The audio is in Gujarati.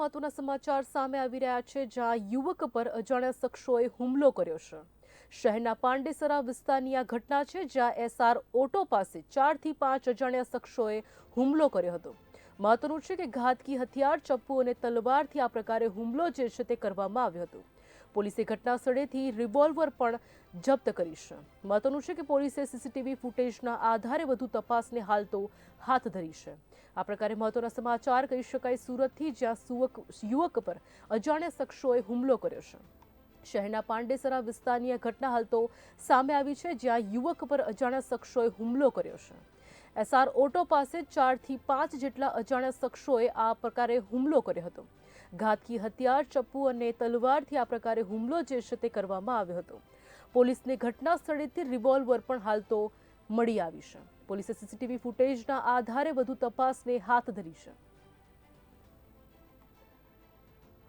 મહત્વના સમાચાર સામે આવી રહ્યા છે, જ્યાં યુવક પર અજાણ્યા શખ્સોએ હુમલો કર્યો છે. શહેરના પાંડેસરા વિસ્તારની આ ઘટના છે, જ્યાં એસઆર ઓટો પાસે ચારથી પાંચ અજાણ્યા શખ્સોએ હુમલો કર્યો હતો. મહત્વનું છે કે ઘાતકી હથિયાર, ચપ્પુ અને તલવારથી આ પ્રકારે હુમલો જે છે તે કરવામાં આવ્યો હતો. પોલીસે ઘટના સ્થળેથી રિવોલ્વર પણ જપ્ત કરી છે. મહત્વનું છે કે પોલીસે સીસીટીવી ફૂટેજના આધારે વધુ તપાસને હાલ તો હાથ ધરી છે. આ પ્રકારે મહત્વના સમાચાર કહી શકાય સુરતથી, જ્યાં સુવક, યુવક પર અજાણ્યા શખ્સોએ હુમલો કર્યો છે. શહેરના પાંડેસરા વિસ્તારની આ ઘટના હાલ તો સામે આવી છે, જ્યાં યુવક પર અજાણ્યા શખ્સોએ હુમલો કર્યો છે. એસઆર ઓટો પાસે ચારથી પાંચ જેટલા અજાણ્યા શખ્સોએ આ પ્રકારે હુમલો કર્યો હતો. ઘાતકી હથિયાર, ચપ્પુ અને તલવારથી આ પ્રકારે હુમલો જે છે તે કરવામાં આવ્યો હતો. પોલીસને ઘટના સ્થળેથી રિવોલ્વર પણ હાલ તો મળી આવી છે. પોલીસે સીસીટીવી ફૂટેજના આધારે વધુ તપાસને હાથ ધરી છે.